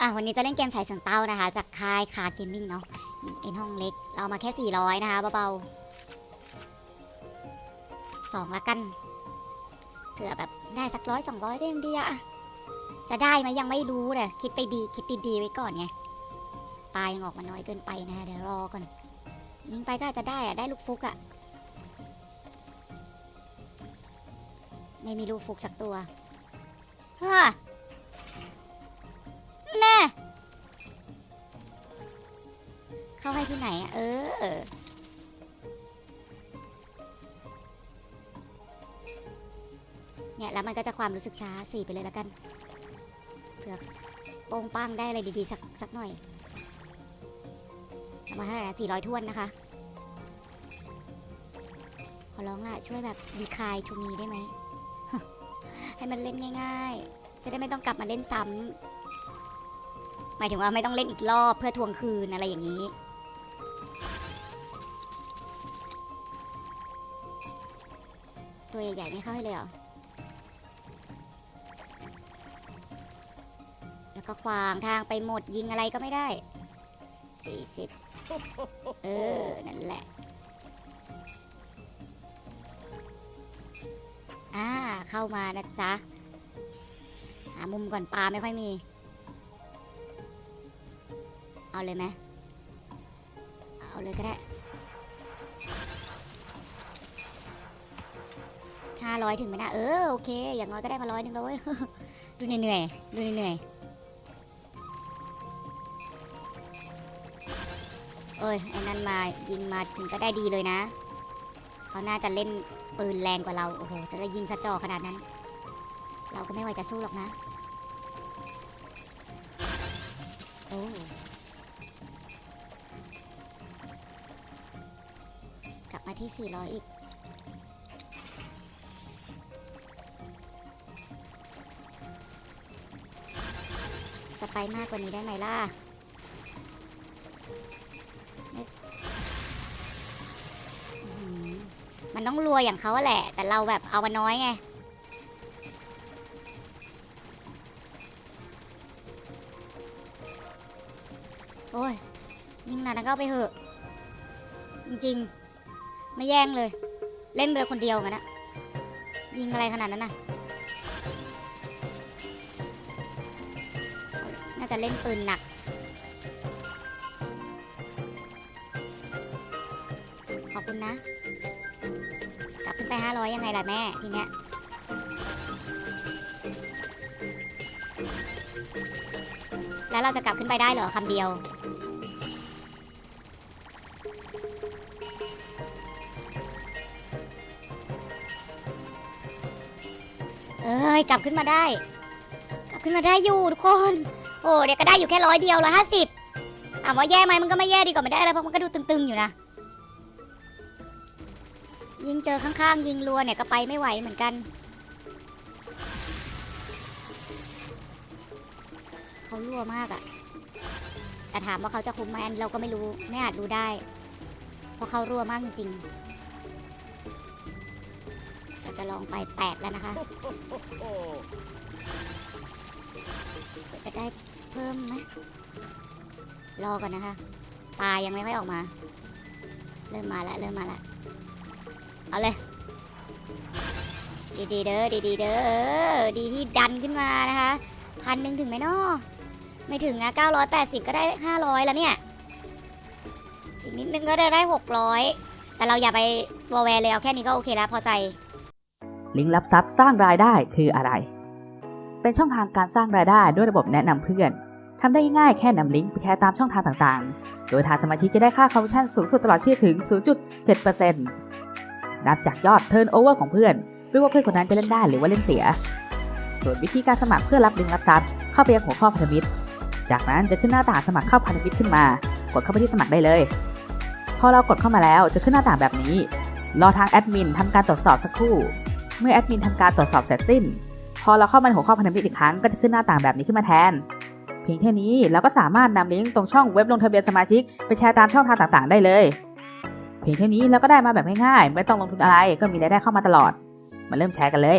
อะวันนี้จะเล่นเกมฉายสังเต้านะคะ จากค่ายคาเกมมิ่งเนาะเอ็นห้องเล็ก เรามาแค่ 400 นะคะเบาๆสองละกันเผื่อแบบได้สักร้อยสองร้อยก็ยังดีอะจะได้ไหมยังไม่รู้เลยคิดไปดีคิดดีๆไว้ก่อนไงปลายังออกมาน้อยเกินไปนะคะเดี๋ยวรอก่อนยิงไปก็อาจจะได้อะได้ลูกฟุกอะไม่มีลูกฟุกสักตัวฮ่า เนี่ยแล้วมันก็จะความรู้สึกช้าสี่ไปเลยแล้วกันเผื่อโป้งป้างได้อะไรดีๆสักสักหน่อยมาเท่าไหร่สี่ร้อยทวนนะคะ ขอร้องล่ะช่วยแบบดีคายทูมีได้ไหม ให้มันเล่นง่าย ๆ จะได้ไม่ต้องกลับมาเล่นซ้ำหมายถึงว่าไม่ต้องเล่นอีกรอบเพื่อทวงคืนอะไรอย่างนี้ตัวใหญ่ๆไม่เข้าให้เลยเหรอ ก็ขวางทางไปหมดยิงอะไรก็ไม่ได้สี่สิบเออ นั่นแหละ อ่า เข้ามานะจ๊ะ หามุมก่อนปลาไม่ค่อยมี เอาเลยไหมเอาเลยก็ได้ห้าร้อยถึงไหมนะเออ โอเค อย่างน้อยก็ได้มาร้อยหนึ่งแล้วเว้ย ดูเหนื่อยดูเหนื่อย เอ้ยไอ้นั่นมายิงมาถึงก็ได้ดีเลยนะ เขาน่าจะเล่นปืนแรงกว่าเรา โอ้โห จะได้ยิงสะจอขนาดนั้น เราก็ไม่ไหวจะสู้หรอกนะ โอ้กลับมาที่ 400 อีกจะไปมากกว่านี้ได้ไหมล่ะ มันต้องรวยอย่างเขาอะแหละ แต่เราแบบเอามาน้อยไง โอ้ย ยิงนานก็ไปเถอะ จริงๆ ไม่แย่งเลย เล่นเลยคนเดียวงั้นนะยิงอะไรขนาดนั้นน่ะ น่าจะเล่นปืนหนักขอบคุณนะ กลับขึ้นไปห้าร้อยยังไงล่ะแม่ทีเนี้ยแล้วเราจะกลับขึ้นไปได้เหรอคำเดียว เอ้ย กลับขึ้นมาได้ กลับขึ้นมาได้อยู่ทุกคน โอ้เดี๋ยวก็ได้อยู่แค่ร้อยเดียวร้อยห้าสิบถามว่าแย่ไหมมันก็ไม่แย่ดีกว่าไม่ได้อะไรเพราะมันก็ดูตึงๆอยู่นะ ยิงเจอข้างๆ ยิงรัวเนี่ยก็ไปไม่ไหวเหมือนกัน เขารัวมากอะแต่ถามว่าเขาจะคุมไหมอันเราก็ไม่รู้ ไม่อาจรู้ได้ เพราะเขารัวมากจริงๆเราจะลองไปแตกแล้วนะคะจะได้เพิ่มไหมรอก่อนนะคะปลายังไม่ค่อยออกมา เริ่มมาแล้วเริ่มมาแล้ว เอาเลย ดีๆเด้อ ดีๆเด้อ ดีที่ดันขึ้นมานะคะพันหนึ่งถึงไหมนาะไม่ถึงนะ980 ก็ได้ 500 แล้วเนี่ย อีกนิดนึงก็ได้ได้ 600 แต่เราอย่าไปวอลแวร์เลยเอาแค่นี้ก็โอเคแล้วพอใจ ลิงก์รับทรัพย์สร้างรายได้คืออะไร เป็นช่องทางการสร้างรายได้ด้วยระบบแนะนำเพื่อนทำได้ง่ายแค่นำลิงก์ไปแชร์ตามช่องทางต่างๆ โดยทางสมาชิกจะได้ค่าคอมมิชชั่นสูงสุดตลอดชีพถึง 0.7% นับจากยอดเทิร์นโอเวอร์ของเพื่อน ไม่ว่าเพื่อนคนนั้นจะเล่นได้หรือว่าเล่นเสีย ส่วนวิธีการสมัครเพื่อรับลิงก์รับทรัพย์เข้าไปยังหัวข้อพันธมิตร จากนั้นจะขึ้นหน้าต่างสมัครเข้าพันธมิตรขึ้นมา กดเข้าไปที่สมัครได้เลย พอเรากดเข้ามาแล้วจะขึ้นหน้าต่างแบบนี้ รอทางแอดมินทำการตรวจสอบสักครู่ เมื่อแอดมินทำการตรวจสอบเสร็จสิ้น พอเราเข้ามาในหัวข้อพันธมิตรอีกครั้งก็จะขึ้นหน้าต่างแบบนี้ขึ้นมาแทนเพียงแค่นี้เราก็สามารถนำลิงก์ตรงช่องเว็บลงทะเบียนสมาชิกไปแชร์ตามช่องทางต่างๆ ได้เลย เพียงแค่นี้เราก็ได้มาแบบง่ายๆ ไม่ต้องลงทุนอะไรก็มีรายได้เข้ามาตลอด มาเริ่มแชร์กันเลย